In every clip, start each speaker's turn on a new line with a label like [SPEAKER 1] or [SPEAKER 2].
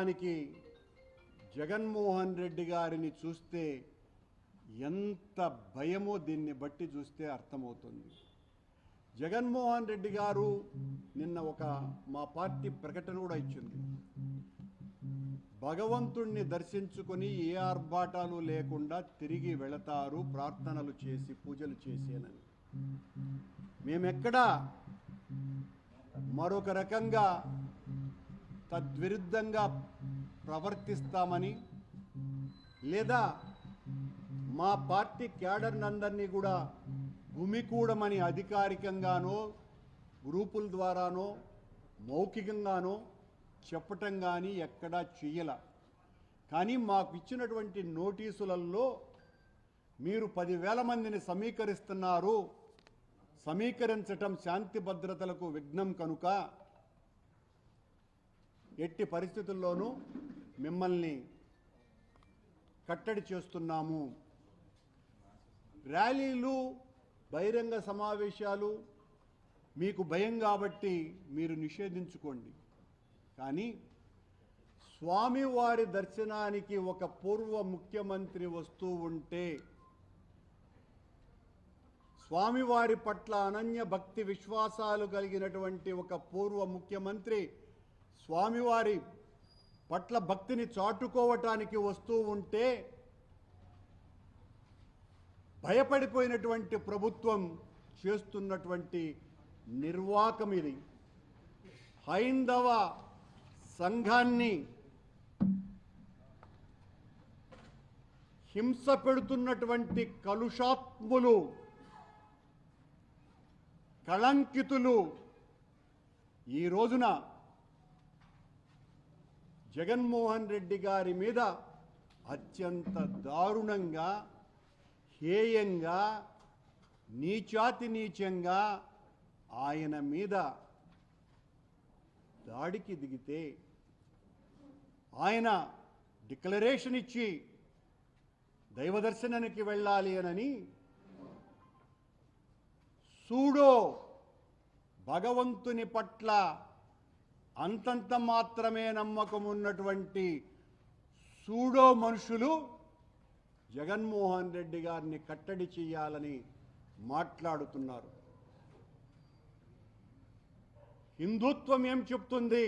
[SPEAKER 1] వాస్తవానికి జగన్మోహన్ రెడ్డి గారిని చూస్తే ఎంత భయమో దీన్ని బట్టి చూస్తే అర్థమవుతుంది. జగన్మోహన్ రెడ్డి గారు నిన్న ఒక మా పార్టీ ప్రకటన కూడా ఇచ్చింది. భగవంతుణ్ణి దర్శించుకొని ఏ ఆర్భాటాలు లేకుండా తిరిగి వెళతారు ప్రార్థనలు చేసి పూజలు చేసేనని. మేమెక్కడా మరొక రకంగా తద్విరుద్ధంగా ప్రవర్తిస్తామని లేదా మా పార్టీ క్యాడర్నందరినీ కూడా గుమికూడమని అధికారికంగానో గ్రూపుల ద్వారానో మౌఖికంగానో చెప్పటం కానీ ఎక్కడా చెయ్యల. కానీ మాకు ఇచ్చినటువంటి నోటీసులలో మీరు పదివేల మందిని సమీకరిస్తున్నారు. సమీకరించటం శాంతి భద్రతలకు విఘ్నం కనుక ఎట్టి పరిస్థితుల్లోనూ మిమ్మల్ని కట్టడి చేస్తున్నాము. ర్యాలీలు బహిరంగ సమావేశాలు మీకు భయం కాబట్టి మీరు నిషేధించుకోండి. కానీ స్వామివారి దర్శనానికి ఒక పూర్వ ముఖ్యమంత్రి వస్తూ ఉంటే స్వామివారి పట్ల అనన్య భక్తి విశ్వాసాలు కలిగినటువంటి ఒక పూర్వ ముఖ్యమంత్రి స్వామివారి పట్ల భక్తిని చాటుకోవటానికి వస్తూ ఉంటే భయపడిపోయినటువంటి ప్రభుత్వం చేస్తున్నటువంటి నిర్వాకం ఇది. హైందవ సంఘాన్ని హింస పెడుతున్నటువంటి కలుషాత్ములు కళంకితులు ఈ రోజున జగన్మోహన్ రెడ్డి గారి మీద అత్యంత దారుణంగా హేయంగా నీచాతి నీచంగా ఆయన మీద దాడికి దిగితే ఆయన డిక్లరేషన్ ఇచ్చి దైవదర్శనానికి వెళ్ళాలి అనని సూడో భగవంతుని పట్ల అంతంత మాత్రమే నమ్మకం ఉన్నటువంటి సూడో మనుషులు జగన్మోహన్ రెడ్డి గారిని కట్టడి చేయాలని మాట్లాడుతున్నారు. హిందుత్వం ఏం చెప్తుంది?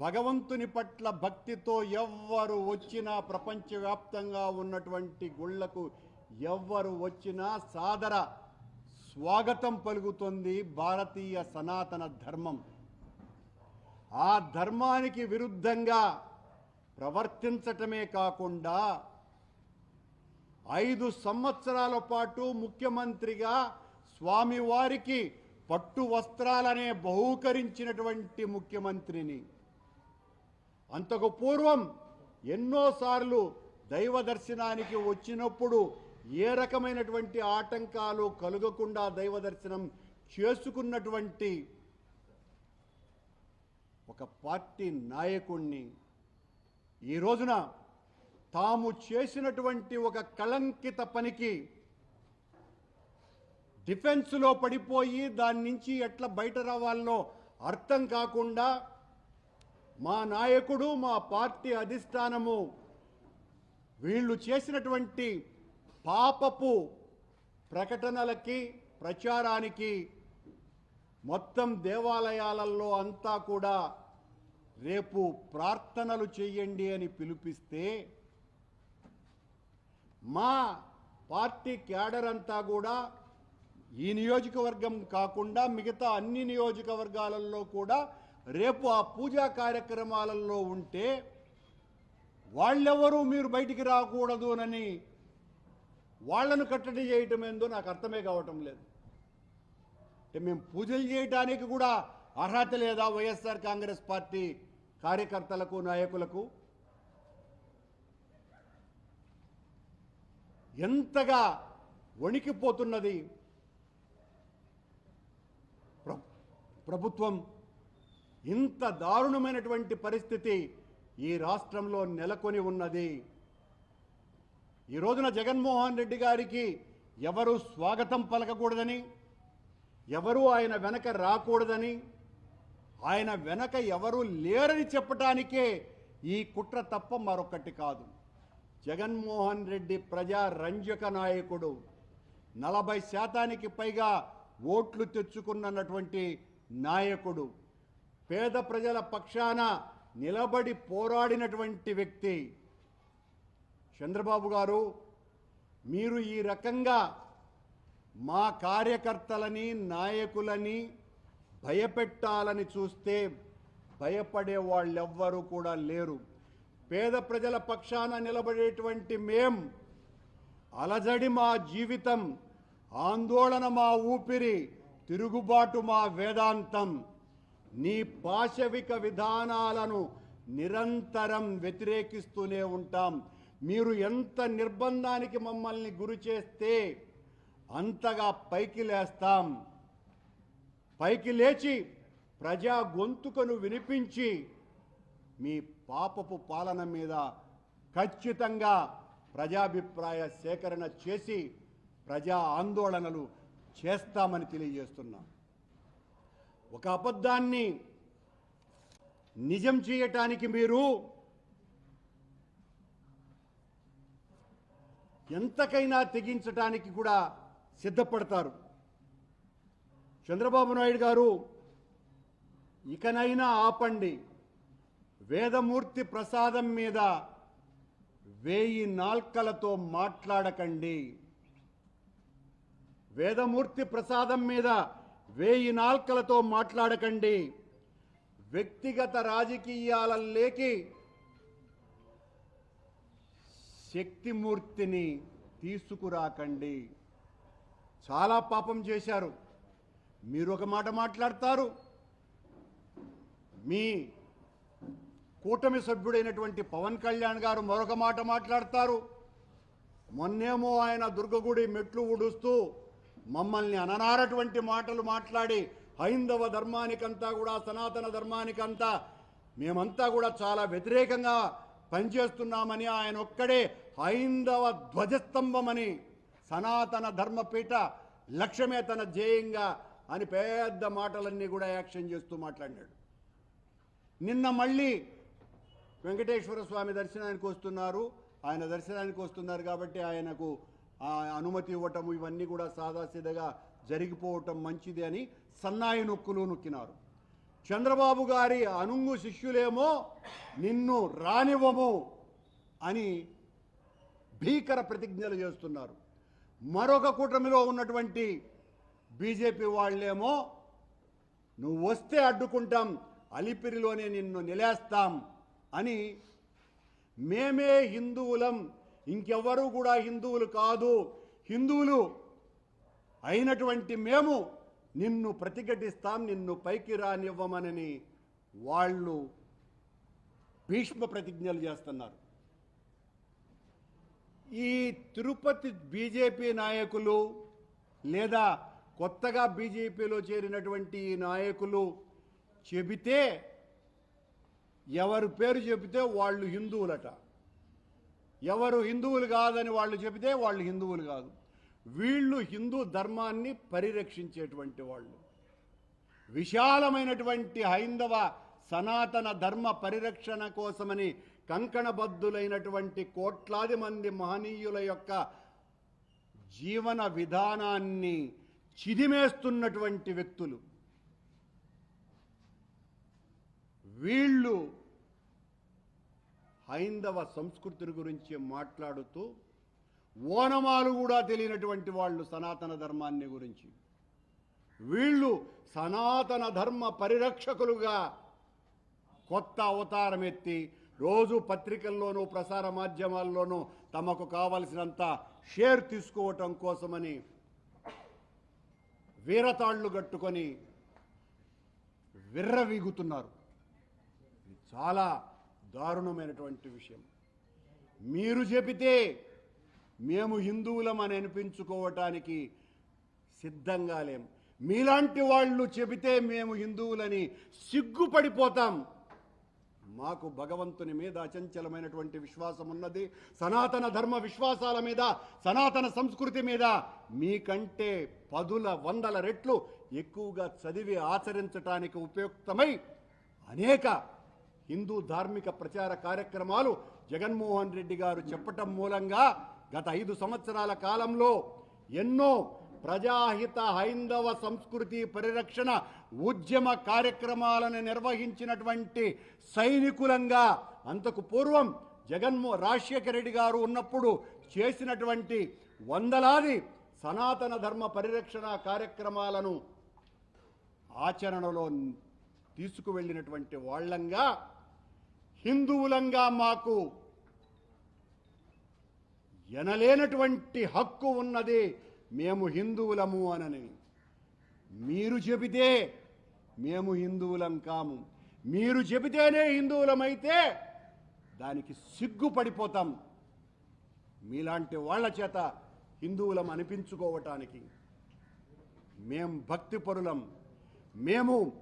[SPEAKER 1] భగవంతుని పట్ల భక్తితో ఎవ్వరు వచ్చినా ప్రపంచవ్యాప్తంగా ఉన్నటువంటి గుళ్ళకు ఎవ్వరు వచ్చినా సాదర స్వాగతం పలుకుతుంది భారతీయ సనాతన ధర్మం. ఆ ధర్మానికి విరుద్ధంగా ప్రవర్తించటమే కాకుండా ఐదు సంవత్సరాల పాటు ముఖ్యమంత్రిగా స్వామివారికి పట్టు వస్త్రాలనే బహూకరించినటువంటి ముఖ్యమంత్రిని. అంతకు పూర్వం ఎన్నోసార్లు దైవ దర్శనానికి వచ్చినప్పుడు ఏ రకమైనటువంటి ఆటంకాలు కలగకుండా దైవ దర్శనం చేసుకున్నటువంటి ఒక పార్టీ నాయకుణ్ణి ఈ రోజున తాము చేసినటువంటి ఒక కళంకిత పనికి డిఫెన్స్లో పడిపోయి దాని నుంచి ఎట్లా బయట రావాలనో అర్థం కాకుండా మా నాయకుడు మా పార్టీ అధిష్టానము వీళ్ళు చేసినటువంటి పాపపు ప్రకటనలకి ప్రచారానికి మొత్తం దేవాలయాలలో అంతా కూడా రేపు ప్రార్థనలు చేయండి అని పిలిపిస్తే మా పార్టీ క్యాడర్ అంతా కూడా ఈ నియోజకవర్గం కాకుండా మిగతా అన్ని నియోజకవర్గాలలో కూడా రేపు ఆ పూజా కార్యక్రమాలలో ఉంటే వాళ్ళెవరూ మీరు బయటికి రాకూడదునని వాళ్ళను కట్టడి చేయటం ఏందో నాకు అర్థమే కావటం లేదు. అంటే మేము పూజలు చేయడానికి కూడా అర్హత లేదా వైఎస్ఆర్ కాంగ్రెస్ పార్టీ కార్యకర్తలకు నాయకులకు ఎంతగా వణికిపోతున్నది ప్ర- ప్రభుత్వం ఇంత దారుణమైనటువంటి పరిస్థితి ఈ రాష్ట్రంలో నెలకొని ఉన్నది. ఈ రోజున జగన్మోహన్ రెడ్డి గారికి ఎవరు స్వాగతం పలకకూడదని ఎవరు ఆయన వెనక రాకూడదని ఆయన వెనక ఎవరు లేరని చెప్పటానికే ఈ కుట్ర తప్ప మరొకటి కాదు. జగన్మోహన్ రెడ్డి ప్రజా రంజక నాయకుడు. నలభై శాతానికి పైగా ఓట్లు తెచ్చుకున్నటువంటి నాయకుడు. పేద ప్రజల పక్షాన నిలబడి పోరాడినటువంటి వ్యక్తి. చంద్రబాబు గారు మీరు ఈ రకంగా మా కార్యకర్తలని నాయకులని భయపెట్టాలని చూస్తే భయపడే వాళ్ళెవ్వరూ కూడా లేరు. పేద ప్రజల పక్షాన నిలబడేటువంటి మేం అలజడి మా జీవితం ఆందోళన మా ఊపిరి తిరుగుబాటు మా వేదాంతం. నీ పాశవిక విధానాలను నిరంతరం వ్యతిరేకిస్తూనే ఉంటాం. మీరు ఎంత నిర్బంధానికి మమ్మల్ని గురి చేస్తే అంతగా పైకి లేస్తాం. పైకి లేచి ప్రజా గొంతుకను వినిపించి మీ పాపపు పాలన మీద ఖచ్చితంగా ప్రజాభిప్రాయ సేకరణ చేసి ప్రజా ఆందోళనలు చేస్తామని తెలియజేస్తున్నాం. ఒక అబద్ధాన్ని నిజం చేయటానికి మీరు ఎంతకైనా తెగించటానికి కూడా సిద్ధపడతారు. చంద్రబాబు నాయుడు గారు ఇకనైనా ఆపండి. వేదమూర్తి ప్రసాదం మీద వేయి నాల్కలతో మాట్లాడకండి. వేదమూర్తి ప్రసాదం మీద వేయి నాల్కలతో మాట్లాడకండి. వ్యక్తిగత రాజకీయాలలోకి శక్తిమూర్తిని తీసుకురాకండి. చాలా పాపం చేశారు. మీరు ఒక మాట మాట్లాడతారు. మీ కూటమి సభ్యుడైనటువంటి పవన్ కళ్యాణ్ గారు మరొక మాట మాట్లాడతారు. మొన్నేమో ఆయన దుర్గగుడి మెట్లు ఉడుస్తూ మమ్మల్ని అననారటువంటి మాటలు మాట్లాడి హైందవ ధర్మానికంతా కూడా సనాతన ధర్మానికంతా మేమంతా కూడా చాలా వ్యతిరేకంగా పనిచేస్తున్నామని ఆయన ఒక్కడే హైందవ ధ్వజస్తంభమని సనాతన ధర్మపీఠ లక్ష్యమే తన ధ్యేయంగా అని పెద్ద మాటలన్నీ కూడా యాక్షన్ చేస్తూ మాట్లాడినాడు. నిన్న మళ్ళీ వెంకటేశ్వర స్వామి దర్శనానికి వస్తున్నారు. ఆయన దర్శనానికి వస్తున్నారు కాబట్టి ఆయనకు అనుమతి ఇవ్వటం ఇవన్నీ కూడా సాదాసీదగా జరిగిపోవటం మంచిది అని సన్నాయి నొక్కులు నొక్కినారు. చంద్రబాబు గారి అనుంగు శిష్యులేమో నిన్ను రానివ్వము అని భీకర ప్రతిజ్ఞలు చేస్తున్నారు. మరొక కూటమిలో ఉన్నటువంటి బీజేపీ వాళ్ళేమో నువ్వు వస్తే అడ్డుకుంటాం అలిపిరిలోనే నిన్ను నిలేస్తాం అని మేమే హిందువులం ఇంకెవ్వరూ కూడా హిందువులు కాదు. హిందువులు అయినటువంటి మేము నిన్ను ప్రతిఘటిస్తాం నిన్ను పైకి రానివ్వమనని వాళ్ళు భీష్మ ప్రతిజ్ఞలు చేస్తున్నారు. ఈ తిరుపతి బీజేపీ నాయకులు లేదా కొత్తగా బీజేపీలో చేరినటువంటి ఈ నాయకులు చెబితే ఎవరు పేరు చెబితే వాళ్ళు హిందువులట. ఎవరు హిందువులు కాదని వాళ్ళు చెబితే వాళ్ళు హిందువులు కాదు. వీళ్ళు హిందూ ధర్మాన్ని పరిరక్షించేటువంటి వాళ్ళు. విశాలమైనటువంటి హైందవ సనాతన ధర్మ పరిరక్షణ కోసమని కంకణబద్ధులైనటువంటి కోట్లాది మంది మహనీయుల యొక్క జీవన విధానాన్ని చిదిమేస్తున్నటువంటి వ్యక్తులు. వీళ్ళు హైందవ సంస్కృతిని గురించి మాట్లాడుతూ ఓనమాలు కూడా తెలియనటువంటి వాళ్ళు సనాతన ధర్మాన్ని గురించి. వీళ్ళు సనాతన ధర్మ పరిరక్షకులుగా కొత్త అవతారం ఎత్తి రోజు పత్రికల్లోనూ ప్రసార మాధ్యమాల్లోనూ తమకు కావలసినంత షేర్ తీసుకోవటం కోసమని వీరతాళ్ళు కట్టుకొని విర్రవీగుతున్నారు. ఇది చాలా దారుణమైనటువంటి విషయం. మీరు చెబితే మేము హిందువులమని అనిపించుకోవటానికి సిద్ధంగా లేం. మీలాంటి వాళ్ళు చెబితే మేము హిందువులని సిగ్గుపడిపోతాం. మాకు భగవంతుని మీద అచంచలమైనటువంటి విశ్వాసం ఉన్నది సనాతన ధర్మ విశ్వాసాల మీద సనాతన సంస్కృతి మీద మీకంటే పదుల వందల రెట్లు ఎక్కువగా చదివి ఆచరించటానికి ఉపయుక్తమై అనేక హిందూ ధార్మిక ప్రచార కార్యక్రమాలు జగన్మోహన్ రెడ్డి గారు చెప్పటం మూలంగా గత ఐదు సంవత్సరాల కాలంలో ఎన్నో ప్రజాహిత హైందవ సంస్కృతి పరిరక్షణ ఉద్యమ కార్యక్రమాలను నిర్వహించినటువంటి సైనికులంగా అంతకు పూర్వం జగన్మో రాజశేఖర రెడ్డి గారు ఉన్నప్పుడు చేసినటువంటి వందలాది సనాతన ధర్మ పరిరక్షణ కార్యక్రమాలను ఆచరణలో తీసుకువెళ్ళినటువంటి వాళ్ళంగా హిందువులంగా మాకు ఎనలేనటువంటి హక్కు ఉన్నది మేము హిందువులము అనని. మీరు చెబితే మేము హిందువులం కాము. మీరు చెబితేనే హిందువులమైతే దానికి సిగ్గుపడిపోతాం. మీలాంటి వాళ్ళ చేత హిందువులం అనిపించుకోవటానికి. మేం భక్తిపరులం. మేము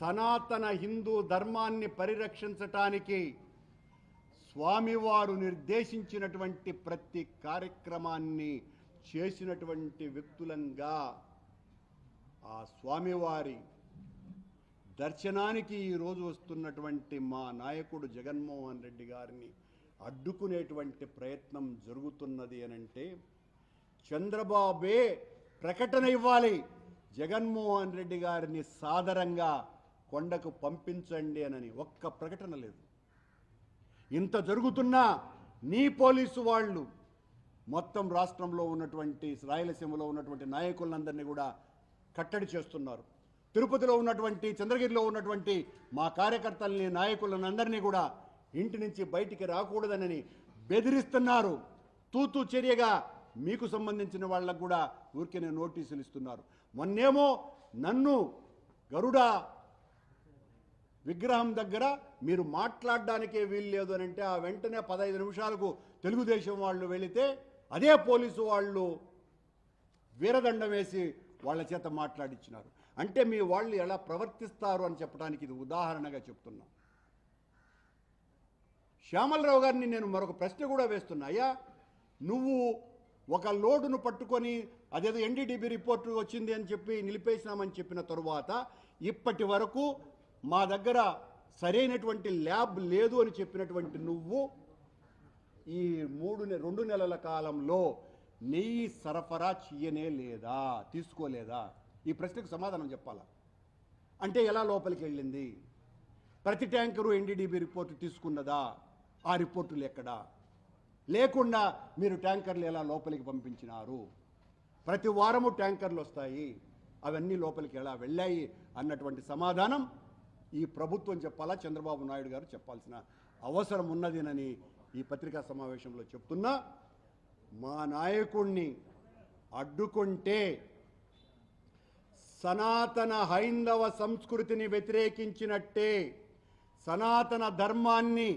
[SPEAKER 1] సనాతన హిందూ ధర్మాన్ని పరిరక్షించటానికి స్వామివారు నిర్దేశించినటువంటి ప్రతి కార్యక్రమాన్ని చేసినటువంటి వ్యక్తులంగా ఆ స్వామివారి దర్శనానికి ఈరోజు వస్తున్నటువంటి మా నాయకుడు జగన్మోహన్ రెడ్డి గారిని అడ్డుకునేటువంటి ప్రయత్నం జరుగుతున్నది అనంటే చంద్రబాబే ప్రకటన ఇవ్వాలి. జగన్మోహన్ రెడ్డి గారిని సాదరంగా కొండకు పంపించండి అనని ఒక్క ప్రకటన లేదు. ఇంత జరుగుతున్నా నీ పోలీసు వాళ్ళు మొత్తం రాష్ట్రంలో ఉన్నటువంటి రాయలసీమలో ఉన్నటువంటి నాయకులందరినీ కూడా కట్టడి చేస్తున్నారు. తిరుపతిలో ఉన్నటువంటి చంద్రగిరిలో ఉన్నటువంటి మా కార్యకర్తల్ని నాయకులను అందరినీ కూడా ఇంటి నుంచి బయటికి రాకూడదనని బెదిరిస్తున్నారు. తూతు చర్యగా మీకు సంబంధించిన వాళ్ళకు కూడా ఊరికే నోటీసులు ఇస్తున్నారు. మొన్నేమో నన్ను గరుడ విగ్రహం దగ్గర మీరు మాట్లాడడానికే వీలు లేదు అని అంటే ఆ వెంటనే పదహైదు నిమిషాలకు తెలుగుదేశం వాళ్ళు వెళితే అదే పోలీసు వాళ్ళు వీరదండం వేసి వాళ్ళ చేత మాట్లాడించినారు అంటే మీ వాళ్ళు ఎలా ప్రవర్తిస్తారు అని చెప్పడానికి ఇది ఉదాహరణగా చెప్తున్నాం. శ్యామలరావు గారిని నేను మరొక ప్రశ్న కూడా వేస్తున్నా. అయ్యా నువ్వు ఒక లోడును పట్టుకొని అదేదో ఎన్డీడీబీ రిపోర్టు వచ్చింది అని చెప్పి నిలిపేసినామని చెప్పిన తరువాత ఇప్పటి వరకు మా దగ్గర సరైనటువంటి ల్యాబ్ లేదు అని చెప్పినటువంటి నువ్వు ఈ మూడు నె- రెండు నెలల కాలంలో నెయ్యి సరఫరా చెయ్యనే లేదా? తీసుకోలేదా? ఈ ప్రశ్నకు సమాధానం చెప్పాలా? అంటే ఎలా లోపలికి వెళ్ళింది? ప్రతి ట్యాంకరు ఎన్డీడీబీ రిపోర్టు తీసుకున్నదా? ఆ రిపోర్టులు ఎక్కడా? లేకుండా మీరు ట్యాంకర్లు ఎలా లోపలికి పంపించినారు? ప్రతి వారము ట్యాంకర్లు వస్తాయి. అవన్నీ లోపలికి ఎలా వెళ్ళాయి అన్నటువంటి సమాధానం ఈ ప్రభుత్వం చెప్పాలా? చంద్రబాబు నాయుడు గారు చెప్పాల్సిన అవసరం ఉన్నదినని ఈ పత్రికా సమావేశంలో చెప్తున్నా మా నాయకుణ్ణి అడ్డుకుంటే సనాతన హైందవ సంస్కృతిని వ్యతిరేకించినట్టే సనాతన ధర్మాన్ని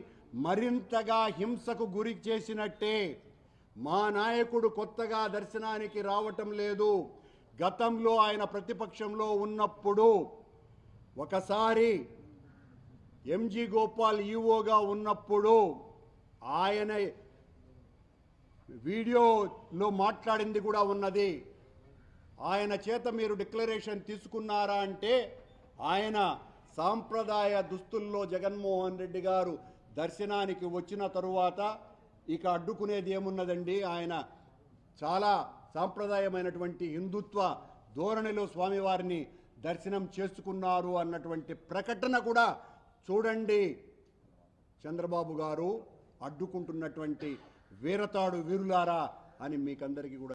[SPEAKER 1] మరింతగా హింసకు గురి చేసినట్టే మా నాయకుడు కొత్తగా దర్శనానికి రావటం లేదు. గతంలో ఆయన ప్రతిపక్షంలో ఉన్నప్పుడు ఒకసారి ఎంజి గోపాల్ ఈఓగా ఉన్నప్పుడు ఆయన వీడియోలో మాట్లాడింది కూడా ఉన్నది. ఆయన చేత మీరు డిక్లరేషన్ తీసుకున్నారా అంటే ఆయన సాంప్రదాయ దుస్తుల్లో జగన్మోహన్ రెడ్డి గారు దర్శనానికి వచ్చిన తరువాత ఇక అడ్డుకునేది ఏమున్నదండి? ఆయన చాలా సాంప్రదాయమైనటువంటి హిందుత్వ ధోరణిలో స్వామివారిని దర్శనం చేసుకున్నారు అన్నటువంటి ప్రకటన కూడా చూడండి చంద్రబాబు గారు. అడ్డుకుంటున్నటువంటి వీరతాడు వీరులారా అని మీకందరికీ కూడా